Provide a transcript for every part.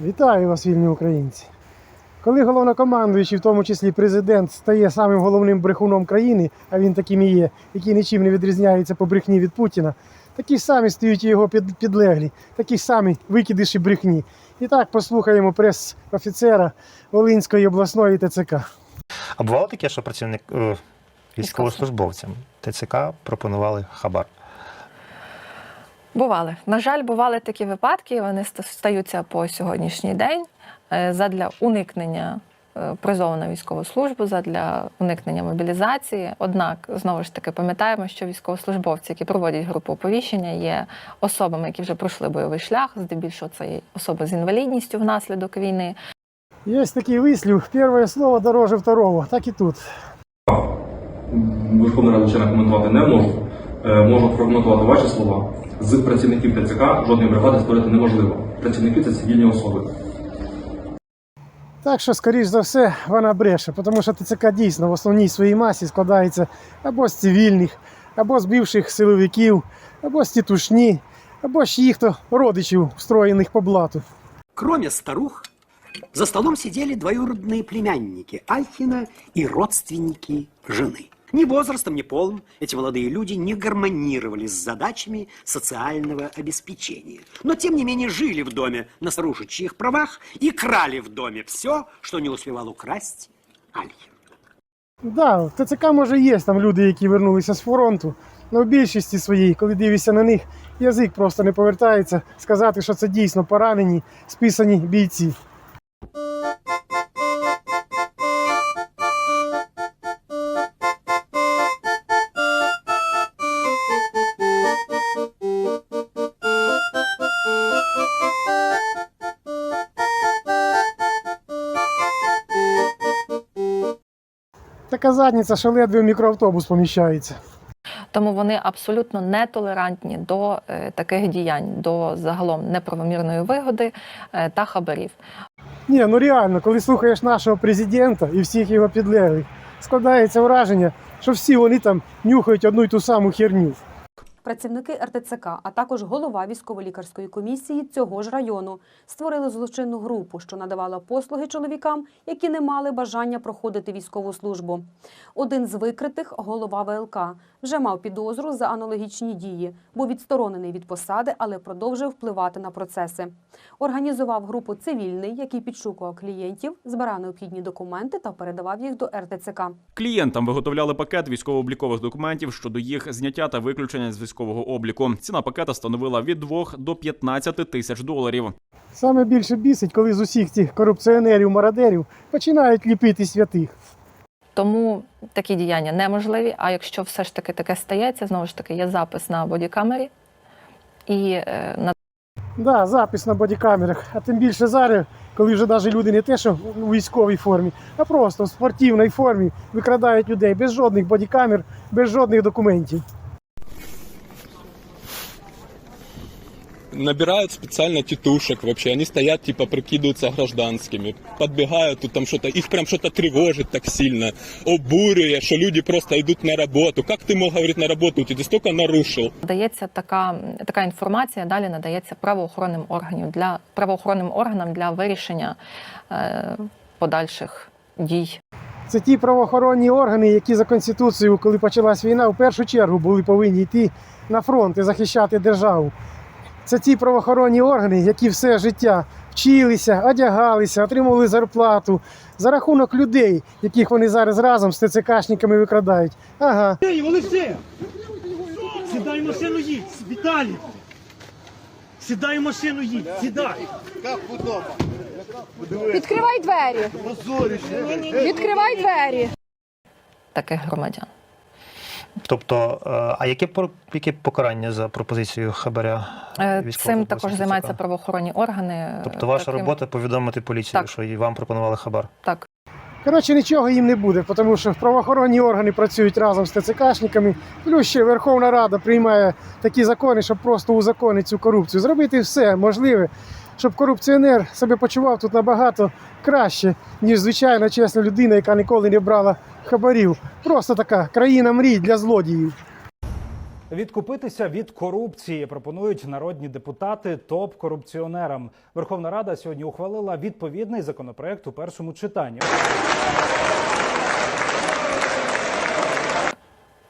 Вітаю вас, вільні українці. Коли головнокомандуючий, в тому числі президент, стає самим головним брехуном країни, а він таким і є, який нічим не відрізняється по брехні від Путіна, такі самі стають і його підлеглі, такі самі викидиші брехні. І так послухаємо прес-офіцера Волинської обласної ТЦК. А бувало таке, що працівник е, військовослужбовцям ТЦК пропонували хабар. Бували. На жаль, бували такі випадки. Вони стаються по сьогоднішній день е, задля уникнення е, призову на військову службу, задля уникнення мобілізації. Однак, знову ж таки, пам'ятаємо, що військовослужбовці, які проводять групу оповіщення, є особами, які вже пройшли бойовий шлях. Здебільшого це є особи з інвалідністю внаслідок війни. Є такий вислів: перше слово дороже второго. Так і тут. Верховна Рада коментувати не можу. Е, Можу прокоментувати ваші слова. З працівників ТЦК жодної бригади створити неможливо. Працівники це цивільні особи. Так що, скоріш за все, вона бреше, тому що ТЦК дійсно в основній своїй масі складається або з цивільних, або з бивших силовиків, або з тітушні, або ж їх-то родичів, встроєних по блату. Кроме старух, за столом сидели двоюродные племянники Альхина и родственники жены. Ни возрастом, ни полом эти молодые люди не гармонировали с задачами социального обеспечения. Но, тем не менее, жили в доме на старушечьих правах и крали в доме все, что не успевал украсть Альхин. Да, в ТЦК може є там люди, які вернулися з фронту, але в більшості своїй, коли дивишся на них, язик просто не повертається сказати, що це дійсно поранені, списані бійці. Така задниця, що ледве в мікроавтобус поміщається. Тому вони абсолютно нетолерантні до е, таких діянь, до загалом неправомірної вигоди е, та хабарів. Ні, ну реально, коли слухаєш нашого президента і всіх його підлеглих, складається враження, що всі вони там нюхають одну й ту саму херню. Працівники РТЦК, а також голова військово-лікарської комісії цього ж району створили злочинну групу, що надавала послуги чоловікам, які не мали бажання проходити військову службу. Один з викритих, голова ВЛК, вже мав підозру за аналогічні дії, був відсторонений від посади, але продовжив впливати на процеси. Організував групу цивільний, який підшукував клієнтів, збирав необхідні документи та передавав їх до РТЦК. Клієнтам виготовляли пакет військово-облікових документів щодо їх зняття та виключення з військового обліку. Ціна пакета становила від 2 до 15 тисяч доларів. Саме більше бісить, коли з усіх цих корупціонерів-мародерів починають ліпити святих. Тому такі діяння неможливі. А якщо все ж таки таке стається, знову ж таки є запис на бодікамері і е, на Да, запис на бодікамерах, а тим більше зараз, коли вже навіть люди не те, що у військовій формі, а просто в спортивній формі викрадають людей без жодних бодікамер, без жодних документів. набирают специально тетушек вообще. Они стоят, типа, прикидываются гражданскими. Подбегают, тут там что-то, их прям что-то тревожит так сильно. Обурює, что люди просто идут на работу. Как ты мог говорить на работу? Ты столько нарушил. надається така, така інформація, далі надається правоохоронним органам для правоохоронним органам для вирішення е, подальших дій. Це ті правоохоронні органи, які за конституцією, коли почалась війна, в першу чергу були повинні йти на фронт і захищати державу. Це ті правоохоронні органи, які все життя вчилися, одягалися, отримували зарплату за рахунок людей, яких вони зараз разом з ТЦКшниками викрадають. Ага, Ей, Олексій! Сідай в машину їдь, Віталій! Сідай в машину їдь, сідай! Відкривай двері. Відкривай двері. таких громадян. Тобто, е, а яке яке покарання за пропозицію хабаря? Е, Цим також займаються правоохоронні органи. Тобто, ваша Таким- робота повідомити поліцію, Так. що і вам пропонували хабар. Так. Коротше, нічого їм не буде, тому що правоохоронні органи працюють разом з ТЦКшниками. Плюс ще Верховна Рада приймає такі закони, щоб просто узаконити цю корупцію. Зробити все можливе, щоб корупціонер себе почував тут набагато краще, ніж звичайна чесна людина, яка ніколи не брала хабарів. Просто така країна мрій для злодіїв. Відкупитися від корупції пропонують народні депутати топ-корупціонерам. Верховна Рада сьогодні ухвалила відповідний законопроект у першому читанні.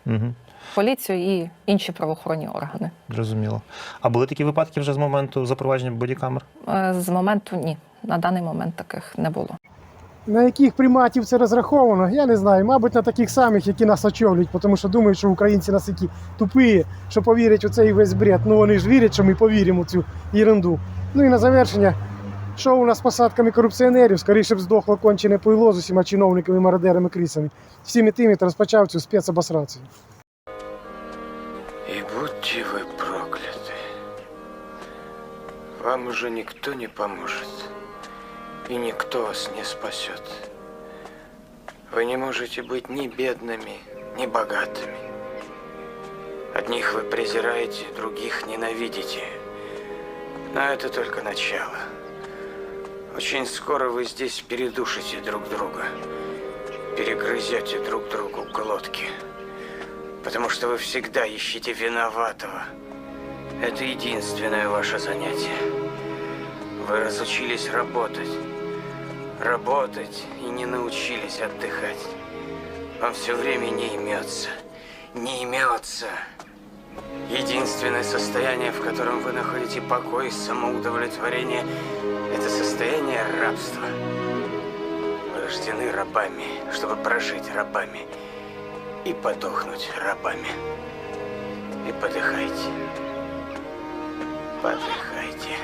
Угу. Поліцію і інші правоохоронні органи. Зрозуміло. А були такі випадки вже з моменту запровадження бодікамер? Е, З моменту ні. На даний момент таких не було. На яких приматів це розраховано, я не знаю. Мабуть, на таких самих, які нас очолюють, тому що думають, що українці нас які тупі, що повірять у цей весь бред. Ну вони ж вірять, що ми повіримо в цю ерунду. Ну і на завершення, що у нас з посадками корупціонерів, скоріше б здохло кончене пойло з усіма чиновниками, мародерами, крисами. Всіми тими, хто розпочав цю спецобосрацію. Будьте вы прокляты. Вам уже никто не поможет. И никто вас не спасет. Вы не можете быть ни бедными, ни богатыми. Одних вы презираете, других ненавидите. Но это только начало. Очень скоро вы здесь передушите друг друга. Перегрызете друг другу глотки. Потому что вы всегда ищете виноватого. Это единственное ваше занятие. Вы разучились работать. Работать и не научились отдыхать. Вам все время не имется. Не имется. Единственное состояние, в котором вы находите покой и самоудовлетворение, это состояние рабства. Вы рождены рабами, чтобы прожить рабами и подохнуть рабами. И подыхайте. Подыхайте.